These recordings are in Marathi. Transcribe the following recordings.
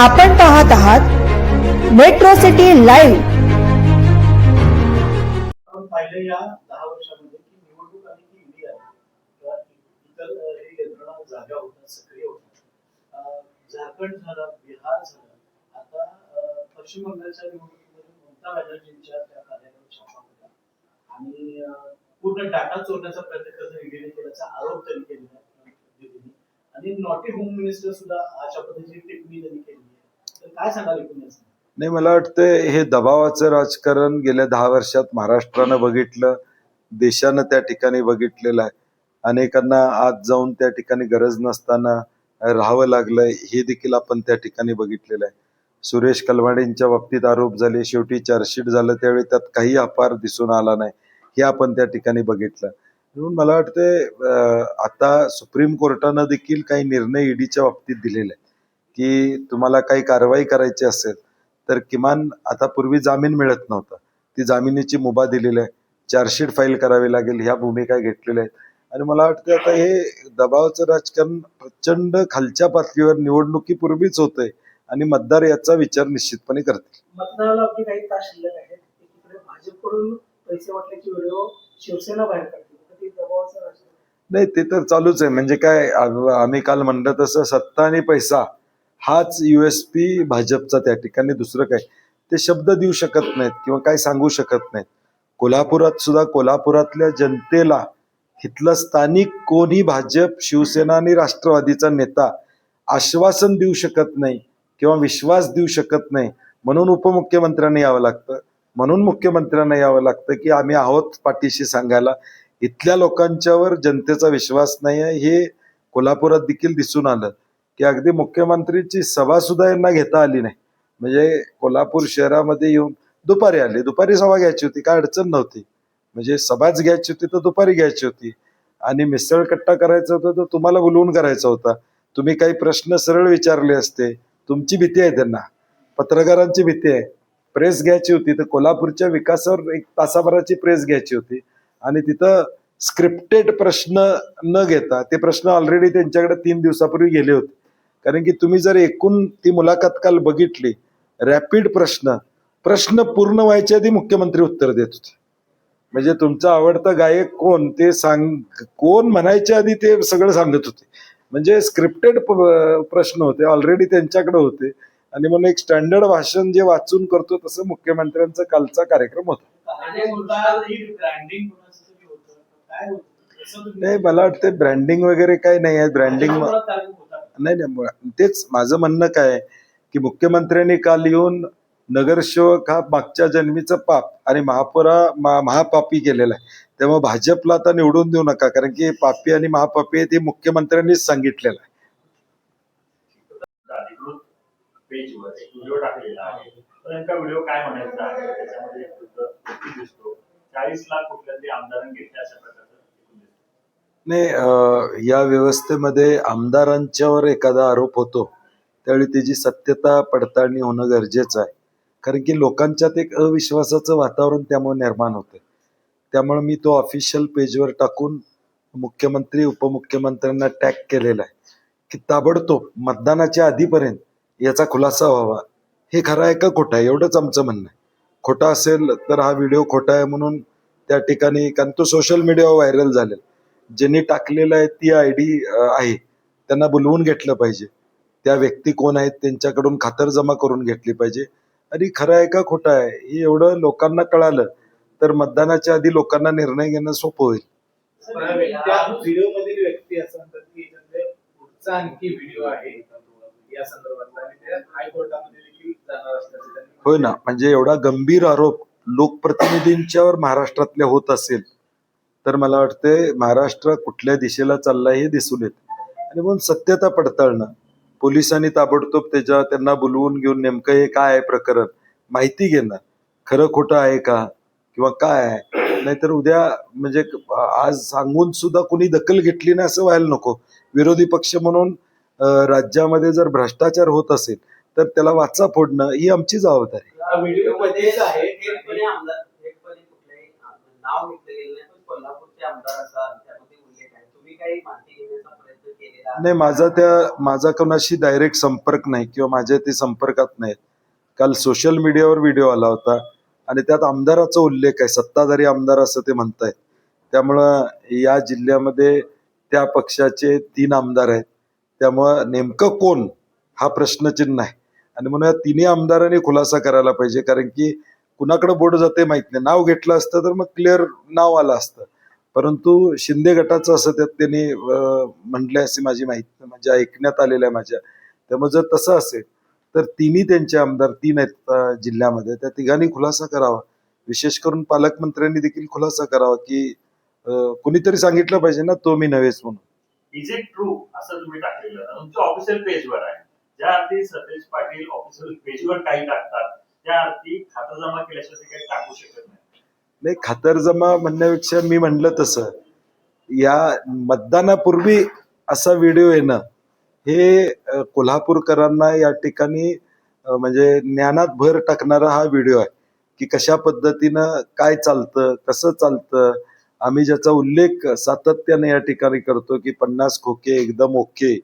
आपण पाहत आहात मेट्रो सिटी लाईव्ह पाहिलं या दहा वर्षामध्ये निवडणूक इतर हे यंत्रणा होतात झारखंड झालं बिहार झालं. आता पश्चिम बंगालच्या निवडणुकीमध्ये ममता बॅनर्जींच्या त्या कार्यालयावर छापा होता. आणि पूर्ण डाटा चोरण्याचा प्रयत्न करत ईडीने केल्याचा आरोप त्यांनी केलेला आणि नॉटी होम मिनिस्टर सुद्धा अशा पद्धतीची टिप्पणी त्यांनी केली. काय सांगाल नाही मला वाटतं हे दबावाचं राजकारण गेल्या दहा वर्षात महाराष्ट्रानं बघितलं देशानं त्या ठिकाणी बघितलेलं आहे. अनेकांना आत जाऊन त्या ठिकाणी गरज नसताना राहावं लागलं हे देखील आपण त्या ठिकाणी बघितलेलं आहे. सुरेश कलवाडींच्या बाबतीत आरोप झाले शेवटी चार्जशीट झालं त्यावेळी त्यात काही अपार दिसून आला नाही हे आपण त्या ठिकाणी बघितलं. म्हणून मला वाटतंय आता सुप्रीम कोर्टानं देखील काही निर्णय ईडीच्या बाबतीत दिलेले आहेत. की तुम्हाला काही कारवाई करायची असेल तर किमान आता पूर्वी जामीन मिळत नव्हता. ती जामिनीची मुभा दिलेली आहे. चार्जशीट फाईल करावी लागेल ह्या भूमिका घेतलेल्या आहेत. आणि मला वाटतं आता हे दबावाचं राजकारण प्रचंड खालच्या पातळीवर निवडणुकीपूर्वीच होतंय आणि मतदार याचा विचार निश्चितपणे करतील. मतदानाला अगदी काही तास शिल्लक आहेत एकीकडे भाजपकडून पैसे वाटण्याची व्हिडिओ शिवसेना बाहेर काढते. तर ते दबावाचं राजकारण. नाही ते तर चालूच आहे. म्हणजे काय आम्ही काल म्हणलं तसं सत्ता आणि पैसा हाच युएसपी भाजपचा त्या ठिकाणी दुसरं काय? ते शब्द देऊ शकत नाहीत किंवा काय सांगू शकत नाहीत. कोल्हापुरात सुद्धा कोल्हापुरातल्या जनतेला इथलं स्थानिक कोणी भाजप शिवसेना आणि राष्ट्रवादीचा नेता आश्वासन देऊ शकत नाही किंवा विश्वास देऊ शकत नाही. म्हणून उपमुख्यमंत्र्यांना यावं लागतं. म्हणून मुख्यमंत्र्यांना यावं लागतं की आम्ही आहोत पाठीशी सांगायला. इथल्या लोकांच्यावर जनतेचा विश्वास नाही आहे हे कोल्हापुरात देखील दिसून आलं. की अगदी मुख्यमंत्रीची सभा सुद्धा यांना घेता आली नाही. म्हणजे कोल्हापूर शहरामध्ये येऊन दुपारी आले. दुपारी सभा घ्यायची होती. काय अडचण नव्हती. म्हणजे सभाच घ्यायची होती तर दुपारी घ्यायची होती. आणि मिसळ कट्टा करायचा होता तर तुम्हाला बोलवून करायचा होता. तुम्ही काही प्रश्न सरळ विचारले असते. तुमची भीती आहे त्यांना. पत्रकारांची भीती आहे. प्रेस घ्यायची होती तर कोल्हापूरच्या विकासावर एक तासाभराची प्रेस घ्यायची होती. आणि तिथं स्क्रिप्टेड प्रश्न न घेता ते प्रश्न ऑलरेडी त्यांच्याकडे तीन दिवसापूर्वी गेले होते. कारण की तुम्ही जर एकूण ती मुलाखत काल बघितली रॅपिड प्रश्न प्रश्न पूर्ण व्हायच्या आधी मुख्यमंत्री उत्तर देत होते. म्हणजे तुमचा आवडता गायक कोण ते सांग कोण म्हणायच्या आधी ते सगळं सांगत होते. म्हणजे स्क्रिप्टेड प्रश्न होते ऑलरेडी त्यांच्याकडे होते. आणि म्हणून एक स्टँडर्ड भाषण जे वाचून करतो तसं मुख्यमंत्र्यांचा कालचा कार्यक्रम होता. नाही मला वाटतं ब्रँडिंग वगैरे काही नाही आहे. ब्रँडिंग? नाही नाही तेच माझं म्हणणं काय की मुख्यमंत्र्यांनी काल येऊन नगरसेवक हा मागच्या जन्मीचं पाप आणि महापुरा मा- महापापी केलेला आहे. त्यामुळे भाजपला आता निवडून देऊ नका कारण की पापी आणि महापापी आहे ते मुख्यमंत्र्यांनीच सांगितलेलं आहे. काय म्हणायचा आहे त्याच्यामध्ये चाळीस लाख कुठल्या आमदारांनी घेतल्या अशा प्रकारचं नाही या व्यवस्थेमध्ये आमदारांच्यावर एखादा आरोप होतो त्यावेळी त्याची सत्यता पडताळणी होणं गरजेचं आहे. कारण की लोकांच्यात एक अविश्वासाचं वातावरण त्यामुळे निर्माण होते. त्यामुळे मी तो ऑफिशियल पेजवर टाकून मुख्यमंत्री उपमुख्यमंत्र्यांना टॅग केलेला आहे की ताबडतोब मतदानाच्या आधीपर्यंत याचा खुलासा व्हावा. हे खरं आहे का खोटं आहे? एवढंच आमचं म्हणणं आहे. खोटा असेल तर हा व्हिडिओ खोटा आहे म्हणून त्या ठिकाणी कारण तो सोशल मीडियावर व्हायरल झालेला ज्यांनी टाकलेलं आहे ती आय डी आहे. त्यांना बोलवून घेतलं पाहिजे. त्या व्यक्ती कोण आहेत त्यांच्याकडून खातरजमा करून घेतली पाहिजे. आणि खरं आहे का खोटं आहे? हे एवढं लोकांना कळालं तर मतदानाच्या आधी लोकांना निर्णय घेणं सोपं होईल. व्यक्ती असं म्हणतात की पुढचा आणखी व्हिडिओ आहे. या होय ना. म्हणजे एवढा गंभीर आरोप लोकप्रतिनिधींच्यावर महाराष्ट्रातल्या होत असेल तर मला वाटते महाराष्ट्र कुठल्या दिशेला चाललाय हे दिसून येत. आणि म्हणून सत्यता पडताळणं पोलिसांनी ताबडतोब त्याच्या त्यांना बोलवून घेऊन नेमकं हे काय आहे प्रकरण माहिती घेणं खरं खोटं आहे का किंवा काय आहे? नाहीतर उद्या म्हणजे आज सांगून सुद्धा कोणी दखल घेतली नाही असं व्हायला नको. विरोधी पक्ष म्हणून राज्यामध्ये जर भ्रष्टाचार होत असेल तर त्याला वाचा फोडणं ही आमची जबाबदारी नाही माझा त्या माझा कोणाशी डायरेक्ट संपर्क नाही किंवा माझ्या ते संपर्कात नाहीत काल सोशल मीडियावर व्हिडिओ आला होता आणि त्यात आमदाराचा उल्लेख आहे. सत्ताधारी आमदार असं ते म्हणतायत. त्यामुळं या जिल्ह्यामध्ये त्या पक्षाचे तीन आमदार आहेत. त्यामुळं नेमकं कोण? हा प्रश्नचिन्ह आहे आणि म्हणून या तिन्ही आमदारांनी खुलासा करायला पाहिजे. कारण की कुणाकडे बोट जाते माहीत नाही. नाव घेतलं असतं तर मग क्लिअर नाव आलं असतं. परंतु शिंदे गटाचं असं त्यात त्यांनी म्हटलंय अशी माझी माहिती म्हणजे ऐकण्यात आलेलं आहे माझ्या. त्यामुळे जर तसं असेल तर तिन्ही त्यांचे आमदार तीन आहेत जिल्ह्यामध्ये. त्या तिघांनी खुलासा करावा. विशेष करून पालकमंत्र्यांनी देखील खुलासा करावा की कुणीतरी सांगितलं पाहिजे ना तो मी नव्हेच म्हणून. इज इट ट्रू असं तुम्ही टाकलेलं. तुमच्या ऑफिशियल पेजवर आहे. ज्या अर्थी सतेज पाटील ऑफिशियल पेजवर काही टाकतात त्या अर्थी खातं जमा केल्याशिवाय काही टाकू शकत नाही. नाही खातरजमा म्हणण्यापेक्षा मी म्हणलं तसं. या मतदानापूर्वी असा व्हिडिओ येणं हे कोल्हापूरकरांना या ठिकाणी म्हणजे ज्ञानात भर टाकणारा हा व्हिडिओ आहे की कशा पद्धतीनं काय चालतं कसं चालतं. आम्ही ज्याचा उल्लेख सातत्याने या ठिकाणी करतो की पन्नास खोके एकदम ओके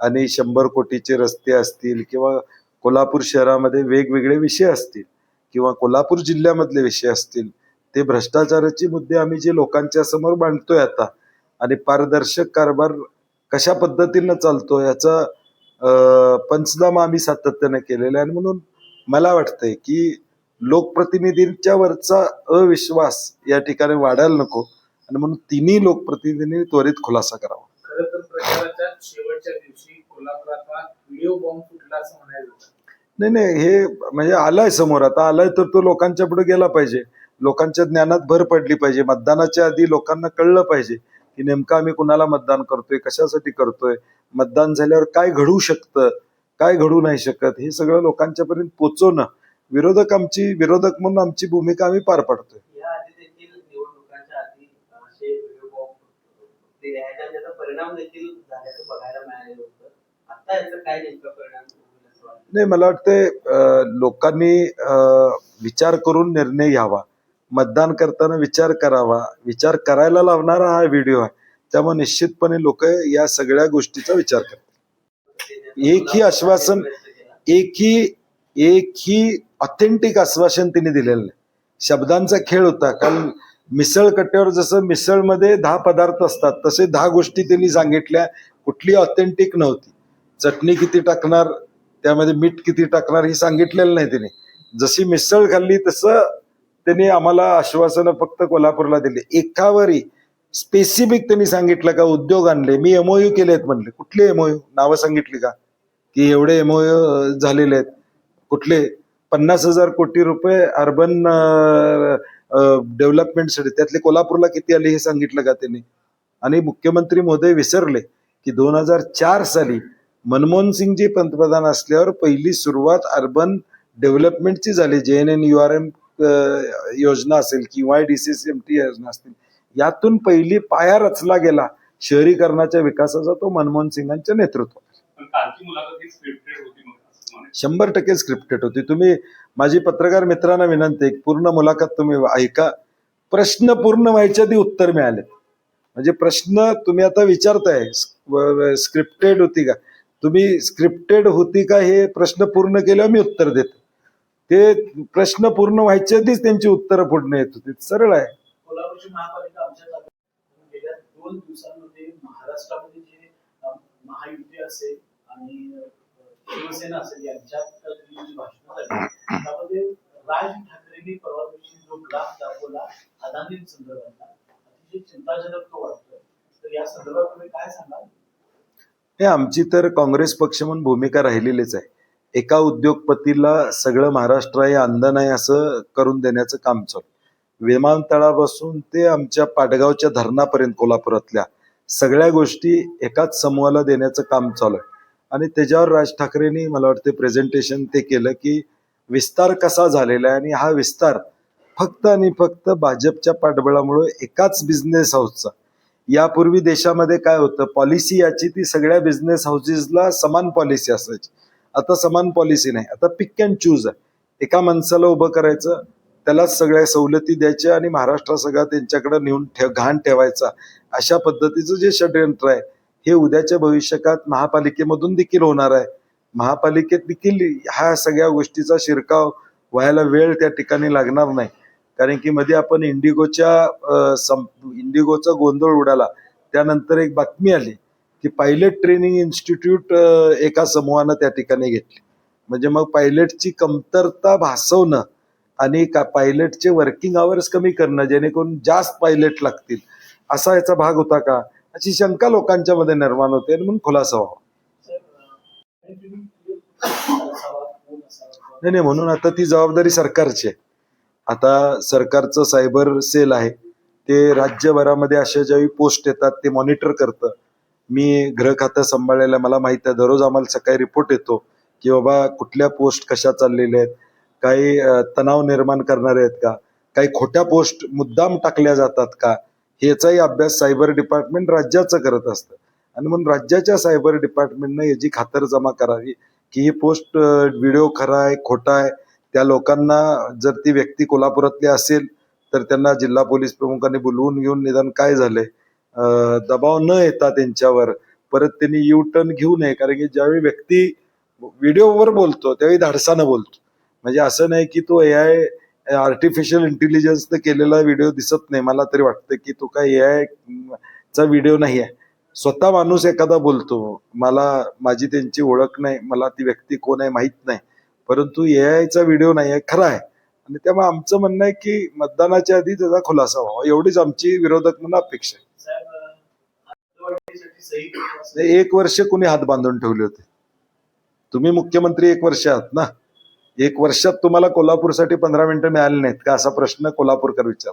आणि शंभर कोटीचे रस्ते असतील किंवा कोल्हापूर शहरामध्ये वेगवेगळे विषय असतील किंवा कोल्हापूर जिल्ह्यामधले विषय असतील ते भ्रष्टाचाराचे मुद्दे आम्ही जे लोकांच्या समोर मांडतोय आता आणि पारदर्शक कारभार कशा पद्धतीनं चालतो याचा पंचनामा आम्ही सातत्याने केलेला आहे. आणि म्हणून मला वाटतंय की लोकप्रतिनिधींच्या वरचा अविश्वास या ठिकाणी वाढायला नको आणि म्हणून तिन्ही लोकप्रतिनिधींनी त्वरित खुलासा करावा. खरं तर प्रचाराच्या शेवटच्या दिवशी कोल्हापुरात व्हिडिओ बॉम्ब फुटला असं म्हणायचं होतं. नाही नाही हे म्हणजे आलाय समोर. आता आलाय तर तो लोकांच्या पुढे गेला पाहिजे. लोकांच्या ज्ञानात भर पडली पाहिजे. मतदानाच्या आधी लोकांना कळलं पाहिजे की नेमकं आम्ही कुणाला मतदान करतोय कशासाठी करतोय मतदान झाल्यावर काय घडू शकतं काय घडू नाही शकत हे सगळं लोकांच्यापर्यंत पोचवणं विरोधक आमची विरोधक म्हणून आमची भूमिका आम्ही पार पाडतोय. नाही मला वाटतंय लोकांनी विचार करून निर्णय घ्यावा. मतदान करताना विचार करावा. विचार करायला लावणारा हा व्हिडिओ आहे. त्यामुळे निश्चितपणे लोक या सगळ्या गोष्टीचा विचार करतात एकही आश्वासन एकही एकही ऑथेंटिक आश्वासन तिने दिलेलं नाही. शब्दांचा खेळ होता. कारण मिसळ कट्ट्यावर जसं मिसळमध्ये दहा पदार्थ असतात तसे दहा गोष्टी त्यांनी सांगितल्या. कुठली ऑथेंटिक नव्हती. चटणी किती टाकणार त्यामध्ये मीठ किती टाकणार हे सांगितलेलं नाही तिने. जशी मिसळ खाल्ली तसं त्यांनी आम्हाला आश्वासनं फक्त कोल्हापूरला दिली. एकावरी स्पेसिफिक त्यांनी सांगितलं का उद्योग आणले. मी एमओयू केलेत म्हणले. कुठले एमओयू नावं सांगितली का? की एवढे एमओयू झालेले आहेत. कुठले? पन्नास हजार कोटी रुपये अर्बन डेव्हलपमेंटसाठी त्यातले कोल्हापूरला किती आले हे सांगितलं का त्यांनी? आणि मुख्यमंत्री महोदय विसरले की दोन हजार चार साली मनमोहन सिंगजी पंतप्रधान असल्यावर पहिली सुरुवात अर्बन डेव्हलपमेंटची झाली. J N N U R M योजना असेल किंवा D C C M T योजना असतील यातून पहिली पाया रचला गेला शहरीकरणाच्या विकासाचा तो मनमोहन सिंगांच्या नेतृत्वात. म्हणायचं. शंभर टक्के स्क्रिप्टेड होती. तुम्ही माझी पत्रकार मित्रांना विनंती आहे, पूर्ण मुलाखत तुम्ही ऐका. प्रश्न पूर्ण व्हायच्या आधी उत्तर मिळाले म्हणजे प्रश्न तुम्ही आता विचारताय स्क्रिप्टेड होती का? तुम्ही स्क्रिप्टेड होती का हे प्रश्न पूर्ण केल्यावर मी उत्तर देतो. ते प्रश्न पूर्ण व्हायच्या आधीच त्यांची उत्तरं पुढे येत होती. सरळ आहे. कोल्हापूरची महापालिका आमच्या ताब्यात गेल्या दोन दिवसांमध्ये महाराष्ट्रामध्ये जे अं, महायुती असेल आणि अं, शिवसेना असेल यांच्यात जी भाषणं झाली. त्यामध्ये राज ठाकरेंनी परवा दिवशी जो ग्राफ दाखवला अदानी संदर्भातला अतिशय चिंताजनक तो वाटतोय. तर या संदर्भात तुम्ही काय सांगाल? हे आमची तर काँग्रेस पक्ष म्हणून भूमिका राहिलेलीच आहे. एका उद्योगपतीला सगळं महाराष्ट्र आहे अंधन आहे असं करून देण्याचं काम चालू. विमानतळापासून ते आमच्या पाटगावच्या धरणापर्यंत कोल्हापुरातल्या सगळ्या गोष्टी एकाच समूहाला देण्याचं काम चालू आहे. आणि त्याच्यावर राज ठाकरेंनी मला वाटते प्रेझेंटेशन ते केलं की विस्तार कसा झालेला आहे आणि हा विस्तार फक्त आणि फक्त भाजपच्या पाठबळामुळे एकाच बिझनेस हाऊसचा यापूर्वी देशामध्ये काय होतं पॉलिसी याची ती सगळ्या बिझनेस हाऊसेसला समान पॉलिसी असायची. आता समान पॉलिसी नाही. आता पिक अँड चूज आहे. एका माणसाला उभं करायचं त्याला सगळ्या सवलती द्यायच्या आणि महाराष्ट्र सगळा त्यांच्याकडे नेऊन ठेव घाण ठेवायचा. अशा पद्धतीचं जे षडयंत्र आहे हे उद्याच्या भविष्यकात महापालिकेमधून देखील होणार आहे. महापालिकेत देखील ह्या सगळ्या गोष्टीचा शिरकाव व्हायला वेळ त्या ठिकाणी लागणार नाही. कारण की मध्ये आपण इंडिगोच्या सं- इंडिगोचा गोंधळ उडाला. त्यानंतर एक बातमी आली. ती पायलट ट्रेनिंग इन्स्टिट्यूट एका समूहानं त्या ठिकाणी घेतली. म्हणजे मग पायलटची कमतरता भासवणं आणि का पायलटचे वर्किंग आवर्स कमी करणं जेणेकरून जास्त पायलट लागतील असा याचा भाग होता का? अशी शंका लोकांच्या मध्ये निर्माण होते आणि म्हणून खुलासा व्हावा. नाही नाही म्हणून आता ती जबाबदारी सरकारची आहे. आता सरकारचं सायबर सेल आहे. ते राज्यभरामध्ये अशा ज्यावेळी पोस्ट येतात ते मॉनिटर करतं. मी ग्रह खातं सांभाळलेलं मला माहीत आहे दररोज आम्हाला सकाळी रिपोर्ट येतो की बाबा कुठल्या पोस्ट कशा चाललेल्या आहेत? काही तणाव निर्माण करणारे आहेत का? काही खोट्या पोस्ट मुद्दाम टाकल्या जातात का? ह्याचाही अभ्यास सायबर डिपार्टमेंट राज्याचं करत असतं. आणि म्हणून राज्याच्या सायबर डिपार्टमेंटनं याची खातरजमा करावी की ही पोस्ट व्हिडिओ खरा आहे खोटा आहे. त्या लोकांना जर ती व्यक्ती कोल्हापुरातली असेल तर त्यांना जिल्हा पोलीस प्रमुखांनी बोलवून घेऊन निदान काय झालंय? दबाव न येता त्यांच्यावर परत त्यांनी यू टर्न घेऊ नये. कारण की ज्यावेळी व्यक्ती व्हिडिओवर बोलतो त्यावेळी धाडसानं बोलतो. म्हणजे असं नाही की तो ए आय आर्टिफिशियल इंटेलिजन्सनं केलेला व्हिडिओ दिसत नाही. मला तरी वाटतं की तो काय ए आय चा व्हिडिओ नाही आहे. स्वतः माणूस एखादा बोलतो मला माझी त्यांची ओळख नाही. मला ती व्यक्ती कोण आहे माहीत नाही. परंतु ए आयचा व्हिडिओ नाही आहे खरा आहे. आणि त्यामुळे आमचं म्हणणं आहे की मतदानाच्या आधी त्याचा खुलासा व्हावा. एवढीच आमची विरोधक म्हणून अपेक्षा आहे. अंगणवाडीसाठी एक वर्ष कुणी हात बांधून ठेवले होते. तुम्ही मुख्यमंत्री एक वर्ष आहात ना? एक वर्षात तुम्हाला कोल्हापूरसाठी पंधरा मिनिटं मिळाली नाहीत का? असा प्रश्न कोल्हापूरकर विचार